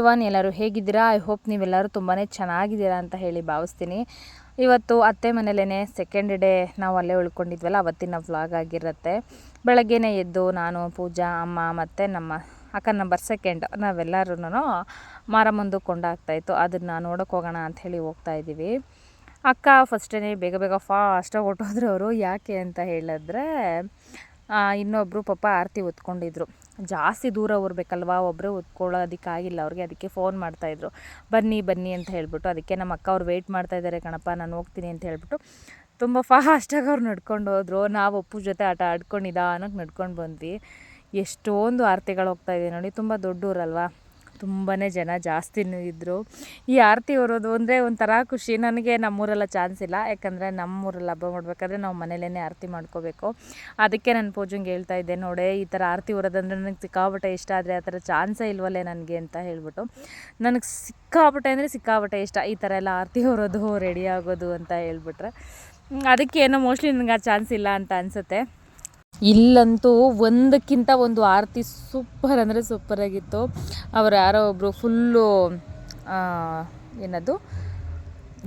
Everyone ಎಲ್ಲರೂ ಹೇಗಿದ್ದೀರಾ? I hope ನೀವೆಲ್ಲರೂ ತುಂಬಾ ಚೆನ್ನಾಗಿದ್ದೀರಾ ಅಂತ ಹೇಳಿ ಭಾವಿಸ್ತೀನಿ. ಇವತ್ತು ಅತ್ತೆ ಮನೇಲೇ ಸೆಕೆಂಡ್ ಡೇ ನಾವು ಅಲ್ಲೇ ಉಳ್ಕೊಂಡಿದ್ವಲ್ಲ, ಅವತ್ತಿನ ವ್ಲಾಗ್ ಆಗಿರುತ್ತೆ. ಬೆಳಗ್ಗೆನೇ ಎದ್ದು ನಾನು, ಪೂಜಾ, ಅಮ್ಮ ಮತ್ತು ನಮ್ಮ ಅಕ್ಕ ನಂಬರ್ ಸೆಕೆಂಡ್ ನಾವೆಲ್ಲರೂ ಮಾರಮ್ಮಂದು ಕೊಂಡಾಗ್ತಾಯಿತ್ತು ಅದನ್ನು ನೋಡೋಕೆ ಹೋಗೋಣ ಅಂತ ಹೇಳಿ ಹೋಗ್ತಾ ಇದ್ದೀವಿ. ಅಕ್ಕ ಫಸ್ಟೇ ಬೇಗ ಬೇಗ ಫಾಸ್ಟಾಗಿ ಹೊಟ್ಟೋದ್ರು ಅವರು. ಯಾಕೆ ಅಂತ ಹೇಳಿದ್ರೆ ಇನ್ನೊಬ್ಬರು ಪಾಪ ಆರತಿ ಹೊತ್ಕೊಂಡಿದ್ರು. ಜಾಸ್ತಿ ದೂರ ಊರಬೇಕಲ್ವ ಒಬ್ಬರೇ ಹೊತ್ಕೊಳ್ಳೋದಕ್ಕಾಗಿಲ್ಲ ಅವ್ರಿಗೆ ಅದಕ್ಕೆ ಫೋನ್ ಮಾಡ್ತಾಯಿದ್ರು ಬನ್ನಿ ಬನ್ನಿ ಅಂತ ಹೇಳಿಬಿಟ್ಟು ಅದಕ್ಕೆ ನಮ್ಮ ಅಕ್ಕ ಅವ್ರು ವೆಯ್ಟ್ ಮಾಡ್ತಾಯಿದ್ದಾರೆ ಕಣಪ್ಪ, ನಾನು ಹೋಗ್ತೀನಿ ಅಂತ ಹೇಳಿಬಿಟ್ಟು ತುಂಬ ಫಾಸ್ಟಾಗಿ ಅವ್ರು ನಡ್ಕೊಂಡು ಹೋದರು. ನಾವು ಅಪ್ಪು ಜೊತೆ ಆಟ ಆಡ್ಕೊಂಡು ನಿಧಾನಕ್ಕೆ ನಡ್ಕೊಂಡು ಬಂದ್ವಿ. ಎಷ್ಟೊಂದು ಆರತಿಗಳು ಹೋಗ್ತಾಯಿದೆ ನೋಡಿ. ತುಂಬ ದೊಡ್ಡ ಊರಲ್ವಾ? ತುಂಬಾ ಜನ ಜಾಸ್ತಿನೂ ಇದ್ದರು ಈ ಆರತಿ ಹೊರೋದು ಅಂದರೆ ಒಂಥರ ಖುಷಿ. ನನಗೆ ನಮ್ಮೂರಲ್ಲ ಚಾನ್ಸ್ ಇಲ್ಲ. ಯಾಕಂದರೆ ನಮ್ಮೂರಲ್ಲಿ ಹಬ್ಬ ಮಾಡಬೇಕಾದ್ರೆ ನಾವು ಮನೇಲೇ ಆರತಿ ಮಾಡ್ಕೋಬೇಕು. ಅದಕ್ಕೆ ನಾನು ಪೂಜಂಗೆ ಹೇಳ್ತಾ ಇದ್ದೆ. ನೋಡೆ, ಈ ಥರ ಆರತಿ ಹೊರೋದಂದ್ರೆ ನನಗೆ ಸಿಕ್ಕಾಪಟ್ಟೆ ಇಷ್ಟ. ಆದರೆ ಆ ಥರ ಚಾನ್ಸೇ ಇಲ್ವಲ್ಲೇ ನನಗೆ ಅಂತ ಹೇಳ್ಬಿಟ್ಟು. ನನಗೆ ಸಿಕ್ಕಾಪಟ್ಟೆ ಅಂದರೆ ಸಿಕ್ಕಾಪಟ್ಟೆ ಇಷ್ಟ. ಈ ಥರ ಎಲ್ಲ ಆರತಿ ಹೊರೋದು ರೆಡಿ ಆಗೋದು ಅಂತ ಹೇಳ್ಬಿಟ್ರೆ. ಅದಕ್ಕೆ ಏನೋ ಮೋಸ್ಟ್ಲಿ ನನಗೆ ಆ ಚಾನ್ಸ್ ಇಲ್ಲ ಅಂತ ಅನಿಸುತ್ತೆ. ಇಲ್ಲಂತೂ ಒಂದಕ್ಕಿಂತ ಒಂದು ಆರತಿ ಸೂಪರ್ ಅಂದರೆ ಸೂಪರಾಗಿತ್ತು ಅವರು ಯಾರೋ ಒಬ್ಬರು ಫುಲ್ಲು ಏನದು,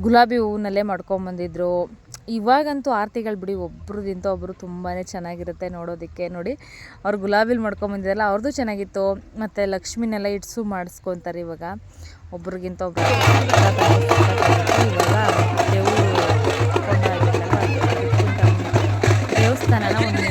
ಗುಲಾಬಿ ಹೂವಿನಲ್ಲೇ ಮಾಡ್ಕೊಂಬಂದಿದ್ರು ಇವಾಗಂತೂ ಆರತಿಗಳು ಬಿಡಿ ಒಬ್ರದಿಂತ ಒಬ್ಬರು ತುಂಬಾ ಚೆನ್ನಾಗಿರುತ್ತೆ ನೋಡೋದಕ್ಕೆ. ನೋಡಿ, ಅವ್ರು ಗುಲಾಬಿಲಿ ಮಾಡ್ಕೊಂಬಂದಿದ್ದಲ್ಲ ಅವ್ರದ್ದು ಚೆನ್ನಾಗಿತ್ತು. ಮತ್ತು ಲಕ್ಷ್ಮಿನೆಲ್ಲ ಇಟ್ಸು ಮಾಡಿಸ್ಕೊತಾರೆ ಇವಾಗ. ಒಬ್ರಿಗಿಂತ ಒಬ್ಬರು ಇವಾಗ ದೇವರು ದೇವಸ್ಥಾನನ ಒಂದು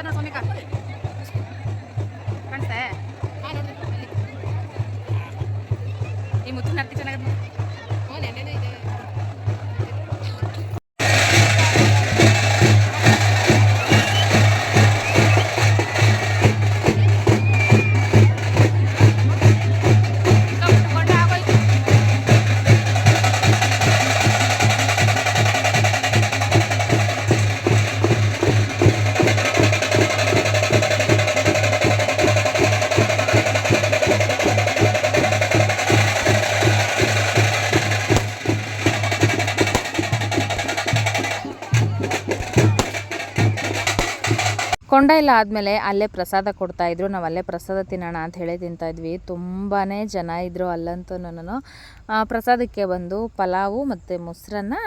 干啥子嘛？ಕೊಂಡ ಎಲ್ಲ ಆದಮೇಲೆ ಅಲ್ಲೇ ಪ್ರಸಾದ ಕೊಡ್ತಾಯಿದ್ರು ನಾವು ಅಲ್ಲೇ ಪ್ರಸಾದ ತಿನ್ನೋಣ ಅಂತ ಹೇಳಿ ತಿಂತಾಯಿದ್ವಿ ತುಂಬಾ ಜನ ಇದ್ದರು ಅಲ್ಲಂತೂ ನಾನು ಪ್ರಸಾದಕ್ಕೆ ಬಂದು ಪಲಾವು ಮತ್ತು ಮೊಸರನ್ನ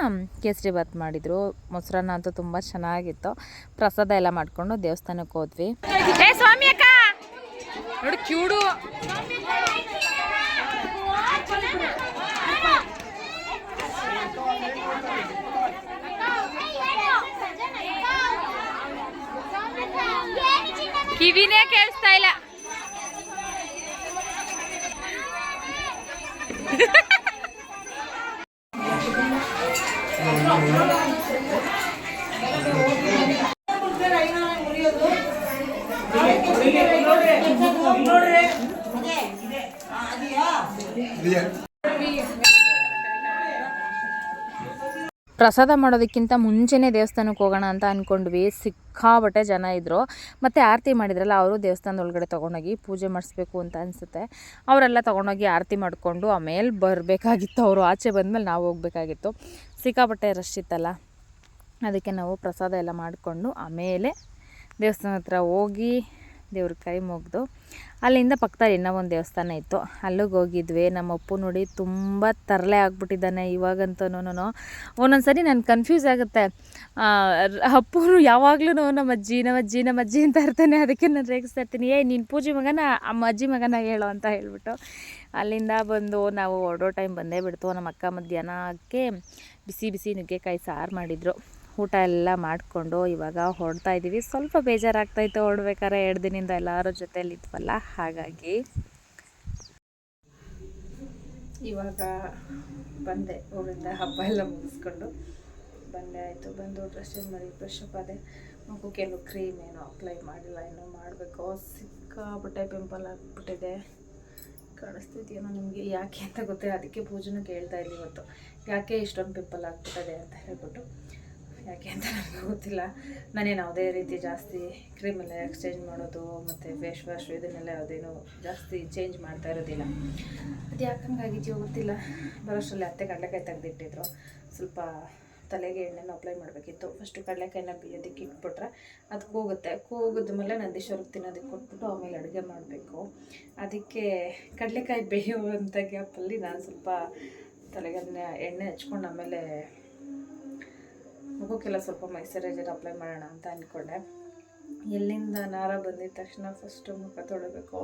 ಕೇಸರಿ ಬಾತ್ ಮಾಡಿದರು. ಮೊಸರನ್ನ ಅಂತೂ ತುಂಬ ಚೆನ್ನಾಗಿತ್ತು. ಪ್ರಸಾದ ಎಲ್ಲ ಮಾಡಿಕೊಂಡು ದೇವಸ್ಥಾನಕ್ಕೆ ಹೋದ್ವಿ. ಕಿವಿನೇ ಕೇಳಿಸ್ತಾ ಇಲ್ಲ ಪ್ರಸಾದ ಮಾಡೋದಕ್ಕಿಂತ ಮುಂಚೆನೇ ದೇವಸ್ಥಾನಕ್ಕೆ ಹೋಗೋಣ ಅಂತ ಅಂದ್ಕೊಂಡ್ವಿ ಸಿಕ್ಕಾಬಟ್ಟೆ ಜನ ಇದ್ದರು ಮತ್ತು ಆರತಿ ಮಾಡಿದ್ರಲ್ಲ, ಅವರು ದೇವಸ್ಥಾನದ ಒಳಗಡೆ ತೊಗೊಂಡೋಗಿ ಪೂಜೆ ಮಾಡಿಸ್ಬೇಕು ಅಂತ ಅನಿಸುತ್ತೆ. ಅವರೆಲ್ಲ ತೊಗೊಂಡೋಗಿ ಆರತಿ ಮಾಡಿಕೊಂಡು ಆಮೇಲೆ ಬರಬೇಕಾಗಿತ್ತು. ಅವರು ಆಚೆ ಬಂದಮೇಲೆ ನಾವು ಹೋಗ್ಬೇಕಾಗಿತ್ತು. ಸಿಕ್ಕಾಬಟ್ಟೆ ರಶ್ ಇತ್ತಲ್ಲ. ಅದಕ್ಕೆ ನಾವು ಪ್ರಸಾದ ಎಲ್ಲ ಮಾಡಿಕೊಂಡು ಆಮೇಲೆ ದೇವಸ್ಥಾನ ಹತ್ರ ಹೋಗಿ ದೇವ್ರ ಕೈ ಮುಗಿದು ಅಲ್ಲಿಂದ ಪಕ್ಕದಲ್ಲಿ ಇನ್ನೂ ಒಂದು ದೇವಸ್ಥಾನ ಇತ್ತು. ಅಲ್ಲಿಗೆ ಹೋಗಿದ್ವಿ. ನಮ್ಮ ಅಪ್ಪು ನೋಡಿ ತುಂಬ ತರಲೆ ಆಗ್ಬಿಟ್ಟಿದ್ದಾನೆ ಇವಾಗಂತೂ ಒಂದೊಂದು ಸರಿ ನಾನು ಕನ್ಫ್ಯೂಸ್ ಆಗುತ್ತೆ. ಅಪ್ಪನು ಯಾವಾಗಲೂ ನಮ್ಮ ಅಜ್ಜಿ ನಮ್ಮ ಅಜ್ಜಿ ನಮ್ಮ ಅಜ್ಜಿ ಅಂತ ಇರ್ತಾನೆ ಅದಕ್ಕೆ ನಾನು ರೇಗಿಸ್ತಾ ಇರ್ತೀನಿ. ಏ ನೀನು ಪೂಜೆ ಮಗನ? ಅಮ್ಮ ಅಜ್ಜಿ ಮಗನ ಹೇಳು ಅಂತ ಹೇಳ್ಬಿಟ್ಟು ಅಲ್ಲಿಂದ ಬಂದು ನಾವು ಹೊರಡೋ ಟೈಮ್ ಬಂದೇ ಬಿಡ್ತು. ನಮ್ಮ ಅಕ್ಕ ಮಧ್ಯಾಹ್ನಕ್ಕೆ ಬಿಸಿ ಬಿಸಿ ನುಗ್ಗೆಕಾಯಿ ಸಾರು ಮಾಡಿದರು. ಊಟ ಎಲ್ಲ ಮಾಡಿಕೊಂಡು ಇವಾಗ ಹೊಡ್ತಾ ಇದ್ದೀವಿ. ಸ್ವಲ್ಪ ಬೇಜಾರಾಗ್ತಾಯಿತ್ತು ಹೊಡ್ಬೇಕಾದ್ರೆ ಎರಡು ದಿನದಿಂದ ಎಲ್ಲರ ಜೊತೆಯಲ್ಲಿ ಇದ್ವಲ್ಲ, ಹಾಗಾಗಿ. ಇವಾಗ ಬಂದೆ ಊರಿಂದ ಹಬ್ಬ ಎಲ್ಲ ಮುಗಿಸ್ಕೊಂಡು. ಬಂದೆ, ಆಯಿತು. ಬಂದು ಡ್ರೆಸ್ ಮಾಡಿ ಫ್ರೆಶ್ ಅಪ್ ಆದೆ. ಮಗು ಕೆಲವು ಕ್ರೀಮ್ ಏನೋ ಅಪ್ಲೈ ಮಾಡಿಲ್ಲ, ಏನೋ ಮಾಡಬೇಕು. ಸಿಕ್ಕಾಪಟ್ಟೆ ಪಿಂಪಲ್ ಆಗಿಬಿಟ್ಟಿದೆ. ಕಾಣಿಸ್ತಿದೆಯೇನೋ ನಿಮಗೆ? ಯಾಕೆ ಅಂತ ಗೊತ್ತೇ, ಅದಕ್ಕೆ ಪೂಜೆನೂ ಕೇಳ್ತಾ ಇದ್ದೆ ಇವತ್ತು. ಯಾಕೆ ಇಷ್ಟೊಂದು ಪಿಂಪಲ್ ಆಗ್ಬಿಟ್ಟಿದೆ ಅಂತ ಹೇಳ್ಬಿಟ್ಟು. ಯಾಕೆ ಅಂತ ನನಗೆ ಗೊತ್ತಿಲ್ಲ. ನಾನೇನು ಯಾವುದೇ ರೀತಿ ಜಾಸ್ತಿ ಕ್ರೀಮೆಲ್ಲ ಎಕ್ಸ್ಚೇಂಜ್ ಮಾಡೋದು, ಮತ್ತು ಫೇಸ್ ವಾಶ್ ಇದನ್ನೆಲ್ಲ ಯಾವುದೇನು ಜಾಸ್ತಿ ಚೇಂಜ್ ಮಾಡ್ತಾ ಇರೋದಿಲ್ಲ. ಅದು ಯಾಕೆ ಹಂಗಾಗಿದೆಯೋ ಗೊತ್ತಿಲ್ಲ. ಬರೋಷ್ಟರಲ್ಲಿ ಅತ್ತೆ ಕಡಲೆಕಾಯಿ ತೆಗೆದಿಟ್ಟಿದ್ರು. ಸ್ವಲ್ಪ ತಲೆಗೆ ಎಣ್ಣೆನ ಅಪ್ಲೈ ಮಾಡಬೇಕಿತ್ತು. ಫಸ್ಟು ಕಡಲೆಕಾಯಿನ ಬೇಯೋದಕ್ಕೆ ಇಟ್ಬಿಟ್ರೆ ಅದು ಕೂಗುತ್ತೆ. ಕೂಗಿದ ಮೇಲೆ ನಂದೀಶ್ವರಕ್ಕೆ ತಿನ್ನೋದಕ್ಕೆ ಕೊಟ್ಬಿಟ್ಟು ಆಮೇಲೆ ಅಡುಗೆ ಮಾಡಬೇಕು. ಅದಕ್ಕೆ ಕಡಲೆಕಾಯಿ ಬೇಯುವಂಥ ಗ್ಯಾಪಲ್ಲಿ ನಾನು ಸ್ವಲ್ಪ ತಲೆಗೆ ಎಣ್ಣೆ ಹಚ್ಕೊಂಡು ಆಮೇಲೆ ಮಗುಕ್ಕೆಲ್ಲ ಸ್ವಲ್ಪ ಮೈಸರೈಸರ್ ಅಪ್ಲೈ ಮಾಡೋಣ ಅಂತ ಅಂದ್ಕೊಂಡೆ ಎಲ್ಲಿಂದ ನಾರ ಬಂದಿದ ತಕ್ಷಣ ಫಸ್ಟು ಮುಖ ತೊಳಬೇಕು.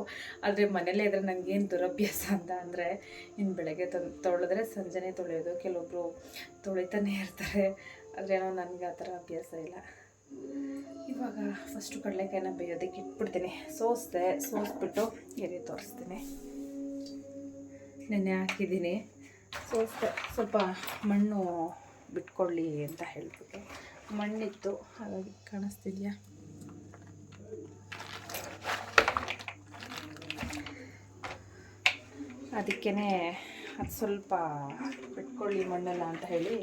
ಆದರೆ ಮನೇಲೇ ಇದ್ರೆ ನನಗೇನು ದುರಭ್ಯಾಸ ಅಂತ ಅಂದರೆ ಇನ್ನು ಬೆಳಗ್ಗೆ ತಂದು ತೊಳೆದ್ರೆ ಸಂಜೆನೇ ತೊಳೆಯೋದು. ಕೆಲವೊಬ್ಬರು ತೊಳಿತಾನೆ ಇರ್ತಾರೆ. ಆದ್ರೇನೋ ನನಗೆ ಆ ಥರ ಅಭ್ಯಾಸ ಇಲ್ಲ. ಇವಾಗ ಫಸ್ಟು ಕಡಲೆಕಾಯಿನ ಬೇಯೋದಕ್ಕೆ ಇಟ್ಬಿಡ್ತೀನಿ. ಸೋಸ್ದೆ, ಸೋಸ್ಬಿಟ್ಟು ಎಲೆ ತೋರಿಸ್ತೀನಿ. ನೆನೆ ಹಾಕಿದ್ದೀನಿ. ಸೋಸ್ದೆ, ಸ್ವಲ್ಪ ಮಣ್ಣು ಬಿಟ್ಕೊಳ್ಳಿ ಅಂತ ಹೇಳ್ಬಿಟ್ಟು ಮಣ್ಣಿತ್ತು ಹಾಗಾಗಿ ಕಾಣಿಸ್ತಿದ್ಯಾ? ಅದಕ್ಕೇ ಅದು ಸ್ವಲ್ಪ ಬಿಟ್ಕೊಳ್ಳಿ ಮಣ್ಣಲ್ಲ ಅಂತ ಹೇಳಿ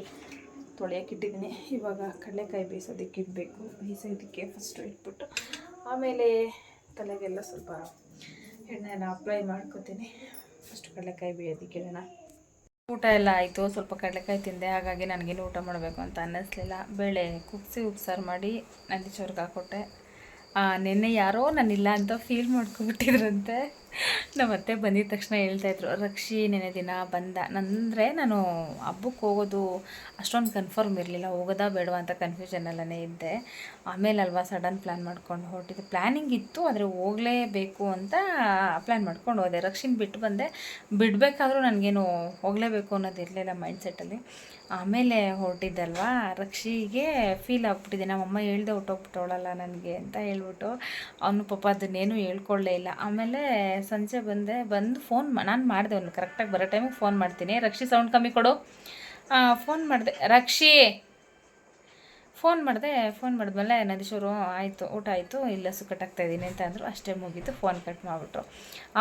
ತೊಳೆಯೋಕೆ ಇಟ್ಟಿದ್ದೀನಿ. ಇವಾಗ ಕಡಲೆಕಾಯಿ ಬೇಯಿಸೋದಕ್ಕೆ ಇಡಬೇಕು. ಬೇಯಿಸೋದಕ್ಕೆ ಫಸ್ಟು ಇಟ್ಬಿಟ್ಟು ಆಮೇಲೆ ತಲೆಗೆಲ್ಲ ಸ್ವಲ್ಪ ಎಣ್ಣೆನ ಅಪ್ಲೈ ಮಾಡ್ಕೋತೀನಿ. ಫಸ್ಟ್ ಕಡಲೆಕಾಯಿ ಬೇಯೋದಕ್ಕೆ ಇಡೋಣ ಊಟ ಎಲ್ಲ ಆಯಿತು, ಸ್ವಲ್ಪ ಕಡಲೆಕಾಯಿ ತಿಂದೆ, ಹಾಗಾಗಿ ನನಗೇನು ಊಟ ಮಾಡಬೇಕು ಅಂತ ಅನ್ನಿಸ್ಲಿಲ್ಲ. ಬೇಳೆ ಕುಗ್ಸಿ ಉಪ್ಸಾರು ಮಾಡಿ ನಂದಿ ಚೋರ್ಗೆ ಹಾಕ್ಕೊಟ್ಟೆ. ನಿನ್ನೆ ಯಾರೋ ನಾನಿಲ್ಲ ಅಂತ ಫೀಲ್ ಮಾಡ್ಕೊಂಬಿಟ್ಟಿದ್ರಂತೆ ನಮ್ಮ ಅತ್ತೆ ಬಂದಿದ ತಕ್ಷಣ ಹೇಳ್ತಾಯಿದ್ರು ರಕ್ಷಿ ನೆನೆ ದಿನ ಬಂದ. ನಂದರೆ ನಾನು ಹಬ್ಬಕ್ಕೆ ಹೋಗೋದು ಅಷ್ಟೊಂದು ಕನ್ಫರ್ಮ್ ಇರಲಿಲ್ಲ, ಹೋಗೋದಾ ಬೇಡವಾ ಅಂತ ಕನ್ಫ್ಯೂಷನ್ ಎಲ್ಲನೇ ಇದ್ದೆ. ಆಮೇಲೆ ಅಲ್ವಾ ಸಡನ್ ಪ್ಲ್ಯಾನ್ ಮಾಡ್ಕೊಂಡು ಹೊರಟಿದ್ದೆ. ಪ್ಲ್ಯಾನಿಂಗ್ ಇತ್ತು, ಆದರೆ ಹೋಗಲೇಬೇಕು ಅಂತ ಪ್ಲ್ಯಾನ್ ಮಾಡ್ಕೊಂಡು ಹೋದೆ. ರಕ್ಷಿನ ಬಿಟ್ಟು ಬಂದೆ. ಬಿಡಬೇಕಾದ್ರೂ ನನಗೇನು ಹೋಗಲೇಬೇಕು ಅನ್ನೋದು ಇರಲಿಲ್ಲ ಮೈಂಡ್ಸೆಟ್ಟಲ್ಲಿ ಆಮೇಲೆ ಹೊರಟಿದ್ದಲ್ವಾ ರಕ್ಷಿಗೆ ಫೀಲ್ ಆಗ್ಬಿಟ್ಟಿದೆ. ನಮ್ಮಮ್ಮ ಹೇಳ್ದೆ ಹೊಟ್ಟೋಗ್ಬಿಟ್ಟವಳಲ್ಲ ನನಗೆ ಅಂತ ಹೇಳ್ಬಿಟ್ಟು, ಅವನು ಪಾಪ ಅದನ್ನೇನು ಹೇಳ್ಕೊಳ್ಳೇ ಇಲ್ಲ. ಆಮೇಲೆ ಸಂಜೆ ಬಂದೆ, ಬಂದು ಫೋನ್ ನಾನು ಮಾಡಿದೆ ಅವ್ನು ಕರೆಕ್ಟಾಗಿ ಬರೋ ಟೈಮಿಗೆ ಫೋನ್ ಮಾಡ್ತೀನಿ. ರಕ್ಷಿ ಸೌಂಡ್ ಕಮ್ಮಿ ಕೊಡು. ಫೋನ್ ಮಾಡಿದೆ. ರಕ್ಷಿ! ಫೋನ್ ಮಾಡಿದೆ ಫೋನ್ ಮಾಡಿದ್ಮೇಲೆ ನಂದೀಶ್ವರು, ಆಯಿತು, ಊಟ ಆಯಿತು, ಇಲ್ಲ ಸುಕ್ಕಟ್ಟಾಗ್ತಾ ಇದ್ದೀನಿ ಅಂತ ಅಂದರು. ಅಷ್ಟೇ ಮುಗೀತು ಫೋನ್ ಕಟ್ ಮಾಡಿಬಿಟ್ರು.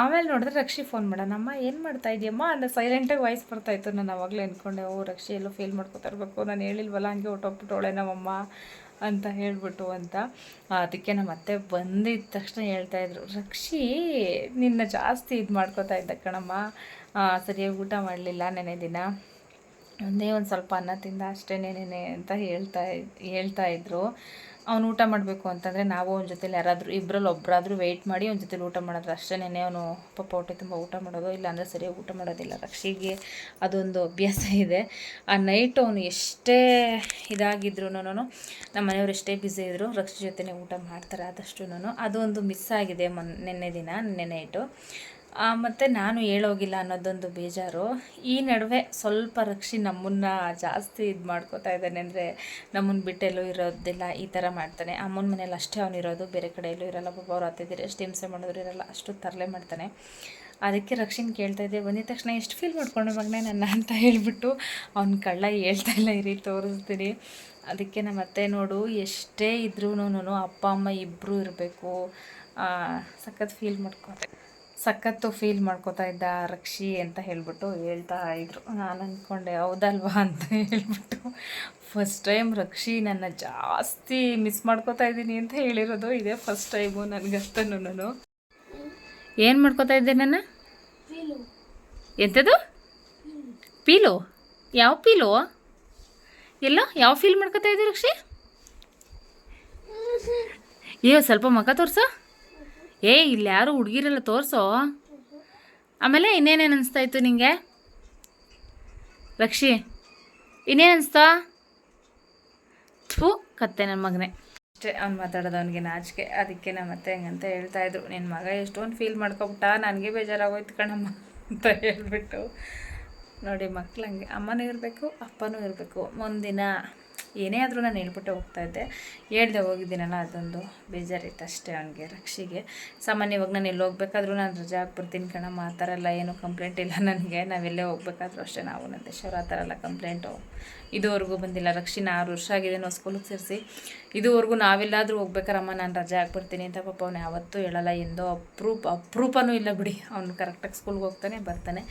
ಆಮೇಲೆ ನೋಡಿದ್ರೆ ರಕ್ಷಿ ಫೋನ್ ಮಾಡೋಣಮ್ಮ ಏನು ಮಾಡ್ತಾ ಇದೆಯಮ್ಮ? ಅಂದರೆ ಸೈಲೆಂಟಾಗಿ ವಾಯ್ಸ್ ಬರ್ತಾಯಿತ್ತು ನಾನು ಅವಾಗಲೇ ಅಂದ್ಕೊಂಡೆ ಓ, ರಕ್ಷಿ ಎಲ್ಲೋ ಫೀಲ್ ಮಾಡ್ಕೊತಾ ಇರಬೇಕು. ನಾನು ಹೇಳಿಲ್ವಲ್ಲ, ಹಂಗೆ ಹೊಟ್ಟೋಗ್ಬಿಟ್ಟವಳೆ ನಮ್ಮಮ್ಮ. ಅಂತ ಹೇಳಿಬಿಟ್ಟು ಅಂತ ಅದಕ್ಕೆ ನಮ್ಮ ಅತ್ತೆ ಬಂದಿದ್ದ ತಕ್ಷಣ ಹೇಳ್ತಾಯಿದ್ರು ರಕ್ಷಿ, ನಿನ್ನ ಜಾಸ್ತಿ ಇದು ಮಾಡ್ಕೋತಾ ಇದ್ದ ಕಣಮ್ಮ. ಸರಿಯಾಗಿ ಊಟ ಮಾಡಲಿಲ್ಲ ನೆನೆ ದಿನ. ಒಂದೇ ಒಂದು ಸ್ವಲ್ಪ ಅನ್ನ ತಿಂದ ಅಷ್ಟೇ ನೆನೆ ಅಂತ ಹೇಳ್ತಾ ಹೇಳ್ತಾ ಇದ್ರು. ಅವ್ನು ಊಟ ಮಾಡಬೇಕು ಅಂತಂದರೆ ನಾವು ಅವ್ನ ಜೊತೆಲಿ ಯಾರಾದರೂ ಇಬ್ಬರಲ್ಲಿ ಒಬ್ಬರಾದರೂ ವೆಯ್ಟ್ ಮಾಡಿ ಅವ್ನ ಜೊತೆಲಿ ಊಟ ಮಾಡಿದ್ರೆ ಅಷ್ಟೇ ನೆನೆ ಅವನು ಪಾಪ ಹೊಟ್ಟೆ ತುಂಬ ಊಟ ಮಾಡೋದು. ಇಲ್ಲಾಂದರೆ ಸರಿಯಾಗಿ ಊಟ ಮಾಡೋದಿಲ್ಲ. ರಕ್ಷಿಗೆ ಅದೊಂದು ಅಭ್ಯಾಸ ಇದೆ. ಆ ನೈಟ್ ಅವನು ಎಷ್ಟೇ ಇದಾಗಿದ್ರು ನಮ್ಮ ಮನೆಯವ್ರು ಎಷ್ಟೇ ಬ್ಯುಸಿ ಇದ್ದರು ರಕ್ಷಿ ಜೊತೆನೇ ಊಟ ಮಾಡ್ತಾರೆ ಆದಷ್ಟು ಅದೊಂದು ಮಿಸ್ ಆಗಿದೆ ಮೊನ್ನೆ ನಿನ್ನೆ ದಿನ, ನಿನ್ನೆ ನೈಟು ಮತ್ತು ನಾನು ಹೇಳೋಗಿಲ್ಲ ಅನ್ನೋದೊಂದು ಬೇಜಾರು. ಈ ನಡುವೆ ಸ್ವಲ್ಪ ರಕ್ಷಿ ನಮ್ಮನ್ನು ಜಾಸ್ತಿ ಇದು ಮಾಡ್ಕೋತಾ ಇದ್ದಾನೆ ಅಂದರೆ ನಮ್ಮನ್ನು ಬಿಟ್ಟೆಲ್ಲೂ ಇರೋದಿಲ್ಲ, ಈ ಥರ ಮಾಡ್ತಾನೆ. ಅಮ್ಮನ ಮನೇಲಿ ಅಷ್ಟೇ ಅವನು ಇರೋದು, ಬೇರೆ ಕಡೆಯಲ್ಲೂ ಇರೋಲ್ಲ, ಪಾಪ ಅವ್ರು ಅತ್ತಿದ್ದೀರಿ ಎಷ್ಟು ಹಿಂಸೆ ಮಾಡಿದ್ರು ಇರಲ್ಲ, ಅಷ್ಟು ತರಲೆ ಮಾಡ್ತಾನೆ. ಅದಕ್ಕೆ ರಕ್ಷಿನ್ ಕೇಳ್ತಾ ಇದ್ದೆ, ಬಂದಿದ ತಕ್ಷಣ ಎಷ್ಟು ಫೀಲ್ ಮಾಡ್ಕೊಂಡು ಮಗನೇ ನನ್ನ ಅಂತ ಹೇಳಿಬಿಟ್ಟು ಅವ್ನ ಕಳ್ಳ ಹೇಳ್ತಾ ಇಲ್ಲ, ಇರಿ ತೋರಿಸ್ತೀನಿ. ಅದಕ್ಕೆ ನಮ್ಮ ಅತ್ತೆ ನೋಡು, ಎಷ್ಟೇ ಇದ್ರೂ ಅಪ್ಪ, ಅಮ್ಮ ಇಬ್ಬರೂ ಇರಬೇಕು. ಸಖತ್ ಫೀಲ್ ಮಾಡ್ಕೊತೆ ಸಖತ್ತು ಫೀಲ್ ಮಾಡ್ಕೋತಾ ಇದ್ದ ರಕ್ಷಿ ಅಂತ ಹೇಳ್ಬಿಟ್ಟು ಹೇಳ್ತಾ ಇದ್ರು. ನಾನು ಅಂದ್ಕೊಂಡೆ ಹೌದಲ್ವಾ ಅಂತ ಹೇಳ್ಬಿಟ್ಟು. ಫಸ್ಟ್ ಟೈಮ್ ರಕ್ಷಿ ನನ್ನ ಜಾಸ್ತಿ ಮಿಸ್ ಮಾಡ್ಕೋತಾ ಇದ್ದೀನಿ ಅಂತ ಹೇಳಿರೋದು. ಇದೇ ಫಸ್ಟ್ ಟೈಮು ನನಗಷ್ಟನ್ನು ನಾನು ಏನು ಮಾಡ್ಕೋತಾ ಇದ್ದೆ ನನ್ನ? ಎಂಥದ್ದು ಪೀಲು ಯಾವ ಪೀಲು ಎಲ್ಲ? ಯಾವ ಫೀಲ್ ಮಾಡ್ಕೋತಾ ಇದ್ದೀರಿ ರಕ್ಷಿ? ಏ ಸ್ವಲ್ಪ ಮಕ ತೋರ್ಸೋ. ಏ, ಇಲ್ಲಿ ಯಾರು ಹುಡುಗಿರಲ್ಲ ತೋರಿಸೋ? ಆಮೇಲೆ ಇನ್ನೇನೇನು ಅನಿಸ್ತಾ ಇತ್ತು ನಿಂಗೆ? ರಕ್ಷಿ, ಇನ್ನೇನು ಅನಿಸ್ತಾ? ಥೂ, ಕತ್ತೆ ನನ್ನ ಮಗನೇ. ಅಷ್ಟೇ, ಅವ್ನು ಮಾತಾಡೋದು ಅವನಿಗೆ ನಾಚಿಕೆ. ಅದಕ್ಕೆ ನಮ್ಮ ಮತ್ತೆ ಹೆಂಗಂತ ಹೇಳ್ತಾ ಇದ್ರು. ನಿನ್ನ ಮಗ ಎಷ್ಟೊಂದು ಫೀಲ್ ಮಾಡ್ಕೊಬಿಟ್ಟ. ನನಗೆ ಬೇಜಾರಾಗೋಯ್ತು ಕಣಮ್ಮ ಅಂತ ಹೇಳ್ಬಿಟ್ಟು. ನೋಡಿ ಮಕ್ಳು ಹಂಗೆ ಅಮ್ಮನೂ ಇರಬೇಕು, ಅಪ್ಪನೂ ಇರಬೇಕು. ಮುಂದಿನ ಏನೇ ಆದರೂ ನಾನು ಹೇಳ್ಬಿಟ್ಟೆ ಹೋಗ್ತಾ ಇದ್ದೆ. ಹೇಳ್ದೆ ಹೋಗಿದ್ದೀನಲ್ಲ, ಅದೊಂದು ಬೇಜಾರಿತ್ತು ಅಷ್ಟೇ ಅವನಿಗೆ ರಕ್ಷಿಗೆ. ಸಾಮಾನ್ಯವಾಗಿ ನಾನು ಎಲ್ಲಿ ಹೋಗ್ಬೇಕಾದ್ರೂ ನಾನು ರಜಾ ಹಾಕ್ಬಿಡ್ತೀನಿ ಕಣಮ್ಮ, ಆ ಏನೂ ಕಂಪ್ಲೇಂಟ್ ಇಲ್ಲ ನನಗೆ. ನಾವೆಲ್ಲೇ ಹೋಗ್ಬೇಕಾದ್ರೂ ಅಷ್ಟೇ ನಾವು, ನಂದೇಶ್ವರ ಆ ಥರ ಎಲ್ಲ ಕಂಪ್ಲೇಂಟು ಇದುವರೆಗೂ ಬಂದಿಲ್ಲ. ರಕ್ಷಿನ ಆರು ವರ್ಷ ಆಗಿದೆ ನಾವು ಸ್ಕೂಲಿಗೆ ಸೇರಿಸಿ. ಇದುವರೆಗೂ ನಾವೆಲ್ಲಾದರೂ ಹೋಗ್ಬೇಕಾರಮ್ಮ ನಾನು ರಜೆ ಹಾಕ್ಬಿಡ್ತೀನಿ ಅಂತ ಪಾಪ ಅವ್ನು ಯಾವತ್ತೂ ಹೇಳಲ್ಲ. ಎಂದೋ ಅಪ್ರೂಪ, ಅಪ್ರೂಪನೂ ಇಲ್ಲ ಬಿಡಿ. ಅವ್ನು ಕರೆಕ್ಟಾಗಿ ಸ್ಕೂಲ್ಗೆ ಹೋಗ್ತಾನೆ, ಬರ್ತಾನೆ.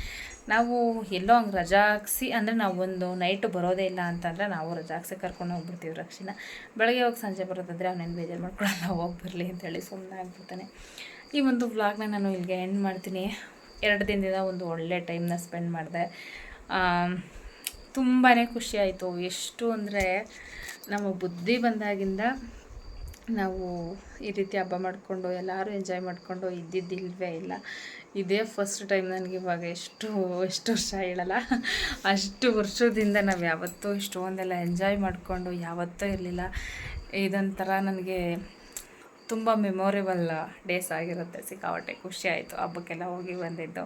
ನಾವು ಎಲ್ಲೋ ಹಂಗೆ ರಜಾ ಹಾಕ್ಸಿ, ಅಂದರೆ ನಾವು ಒಂದು ನೈಟು ಬರೋದೇ ಇಲ್ಲ ಅಂತಂದರೆ ನಾವು ರಜಾ ಹಾಕ್ಸಿ ಕರ್ಕೊಂಡು ಹೋಗ್ಬಿಡ್ತೀವಿ ರಕ್ಷಿನ ಬೆಳಗ್ಗೆ ಹೋಗಿ ಸಂಜೆ ಬರೋದಾದರೆ ಅವನೇನು ಬೇಜಾರು ಮಾಡ್ಕೊಳ್ಳಲ್ಲ ಹೋಗಿ ಬರಲಿ ಅಂತೇಳಿ ಸುಮ್ಮನೆ ಆಗ್ಬಿಡ್ತಾನೆ. ಈ ಒಂದು ವ್ಲಾಗ್ನ ನಾನು ಇಲ್ಲಿಗೆ ಎಂಡ್ ಮಾಡ್ತೀನಿ. ಎರಡು ದಿನದಿಂದ ಒಂದು ಒಳ್ಳೆ ಟೈಮ್ನ ಸ್ಪೆಂಡ್ ಮಾಡಿದೆ. ತುಂಬಾ ಖುಷಿ ಆಯಿತು. ಎಷ್ಟು ಅಂದರೆ ನಮ್ಮ ಬುದ್ಧಿ ಬಂದಾಗಿಂದ ನಾವು ಈ ರೀತಿ ಹಬ್ಬ ಮಾಡಿಕೊಂಡು, ಎಲ್ಲರೂ ಎಂಜಾಯ್ ಮಾಡಿಕೊಂಡು ಇದ್ದಿದ್ದಿಲ್ವೇ ಇಲ್ಲ. ಇದೇ ಫಸ್ಟ್ ಟೈಮ್ ನನಗೆ ಇವಾಗ ಎಷ್ಟು ಎಷ್ಟು ವರ್ಷ ಹೇಳಲ್ಲ. ಅಷ್ಟು ವರ್ಷದಿಂದ ನಾವು ಯಾವತ್ತೂ ಇಷ್ಟೊಂದೆಲ್ಲ ಎಂಜಾಯ್ ಮಾಡಿಕೊಂಡು ಯಾವತ್ತೂ ಇರಲಿಲ್ಲ. ಇದೊಂಥರ ನನಗೆ ತುಂಬ ಮೆಮೊರೇಬಲ್ ಡೇಸ್ ಆಗಿರುತ್ತೆ ಸಿಕ್ಕಾಪಟ್ಟೆ. ಖುಷಿ ಆಯಿತು ಹಬ್ಬಕ್ಕೆಲ್ಲ ಹೋಗಿ ಬಂದಿದ್ದು.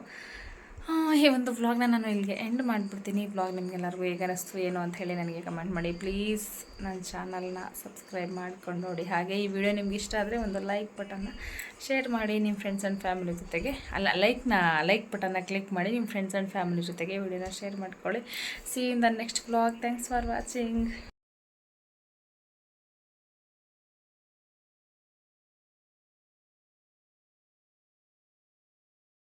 ಈ ಒಂದು ವ್ಲಾಗ್ನ ನಾನು ಇಲ್ಲಿಗೆ ಎಂಡ್ ಮಾಡಿಬಿಡ್ತೀನಿ. ಈ ವ್ಲಾಗ್ ನಿಮಗೆಲ್ಲರಿಗೂ ಹೇಗೆ ಅನಿಸ್ತು ಏನು ಅಂತ ಹೇಳಿ ನನಗೆ ಕಮೆಂಟ್ ಮಾಡಿ. ಪ್ಲೀಸ್ ನನ್ನ ಚಾನಲ್ನ ಸಬ್ಸ್ಕ್ರೈಬ್ ಮಾಡ್ಕೊಂಡು ನೋಡಿ. ಹಾಗೆ ಈ ವಿಡಿಯೋ ನಿಮ್ಗೆ ಇಷ್ಟ ಆದರೆ ಒಂದು ಲೈಕ್ ಬಟನ್ನ ಶೇರ್ ಮಾಡಿ ನಿಮ್ಮ ಫ್ರೆಂಡ್ಸ್ ಆ್ಯಂಡ್ ಫ್ಯಾಮಿಲಿ ಜೊತೆಗೆ. ಅಲ್ಲ ಲೈಕ್ನ ಲೈಕ್ ಬಟನ್ನ ಕ್ಲಿಕ್ ಮಾಡಿ ನಿಮ್ಮ ಫ್ರೆಂಡ್ಸ್ ಆ್ಯಂಡ್ ಫ್ಯಾಮಿಲಿ ಜೊತೆಗೆ ವಿಡಿಯೋನ ಶೇರ್ ಮಾಡ್ಕೊಳ್ಳಿ. See in the next vlog thanks for watching